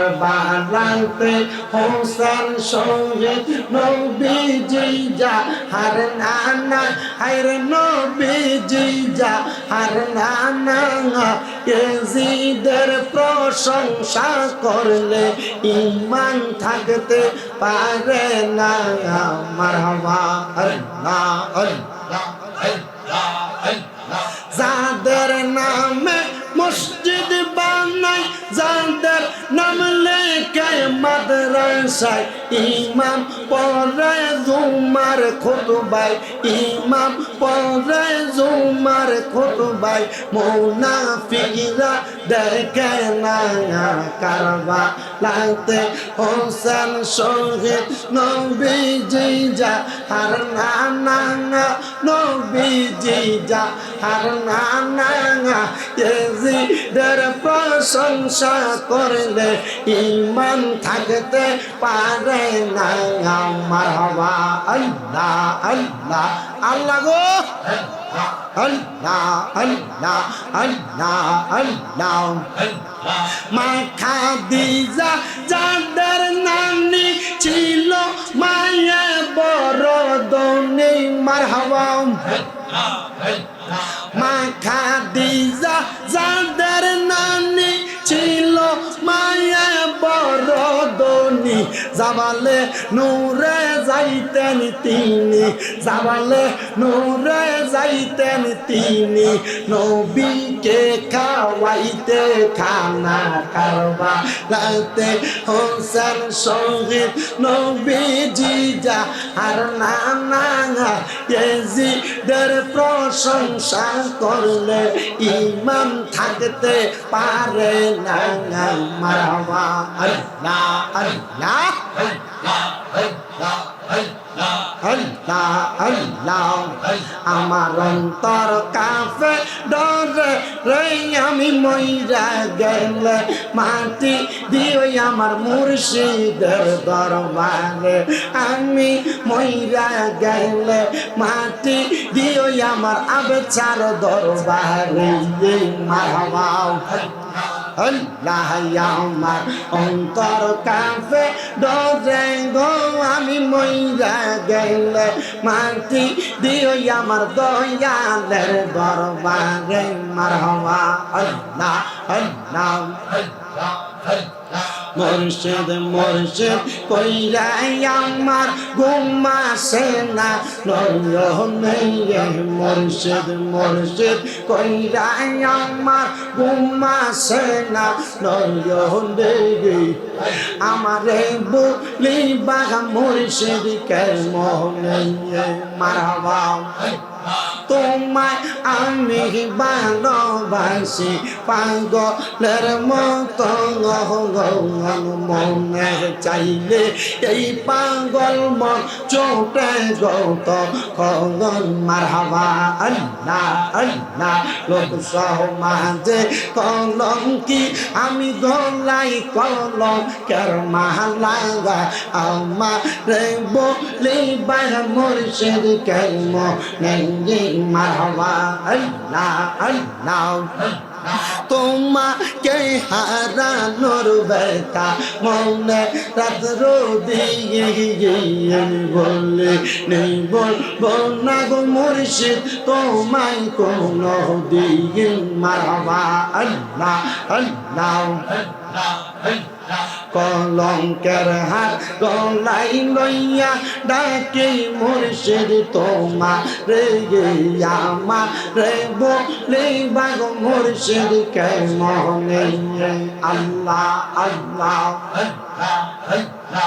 কারবালাতে হোসেন শহীদ নবীজি যা হার নানা হার নবীজি যা হার নানা কেজিদের প্রশংসা করলে ইমান থাকতে পারে না। মারহাবা, আল্লাহ আল্লাহ। মাদ্রাসায় ইমাম পড়ায় জুমার খুতবাই ইমাম পড়ায় জুমার খুতবাই মুনাফিকরা দেখে না কারবা লাগতে হোসেন শহীদ নবীজি যা হার না না না নবীজি যা হার না। না না এজিদের প্রশংসা করলে ইমান থাকতে পারে না। আমার হওয়া আল্লাহ আল্লাহ আল্লাহ গো। আল্লাহ আল্লাহ আল্লাহ আল্লাহ। মা খাদিজা যাদের নানি ছিল মায়ে বড় দনি মার হওয়া মা খাদিজা যাদের নানি ছিল যাবালে নূরে যাইতেন তিনি, যাবালে নূরে যাইতেন তিনি। নবীকে খাওয়াইতে খানা কারবা লাইতে হোসেন শহীদ নবীজি যা আর না না এজিদের প্রশংসা করলে ইমান থাকতে পারে না। আল্লাহ আল্লাহ আল্লাহ। আমার অন্তর কাফে ডরে রে আমি মইরা গেলে মাটি দিও আমার মুর্শিদের দরবারে আমি মইরা গেলে মাটি দিও আমার আবেচার দরবারে মারবাও আল্লাহ আমার অন্তর কাঁপে, ডরে গো আমি মইরা গেলে, মাটি দিও আমার দয়ালের দরবারে, মার হওয়া আল্লাহ আল্লাহ মুর্শিদ মুর্শিদ কইরাই আমার ঘুমাসে না। নয়নে মুর্শিদ মুর্শিদ কইরাই আমার ঘুমাসে না। নয়নে আমারে বলি বাগা মুর্শিদ কে মোহনে মারহাবা তোমায় আমি ভালোবাসি, পাগলের মতো মনে চাইলে এই পাগল মন চোটে গৌত কগল মারহাবা, আল্লাহ আল্লাহ, লোক সমাজে কলম কি? আমি গলাই কলম, কের মালাগা আমার বলি বার মুর্শিদ কেম নেঙ্গি মারহাবা আল্লাহ আল্লাহ। তোমাকে হারানোর বেতা মনে রাত্র দিয়ে বলে নেই, বলব না গো মুর্শিদ, তোমায় কোন দিয়ে মারবা আল্লাহ আল্লাহ। কলঙ্কের হাত গলাই লইয়া ডাকে, মুর্শিদ তোমা রে আমা রে বলে বাগ, মুর্শিদ কে মনে আল্লাহ আল্লাহ লা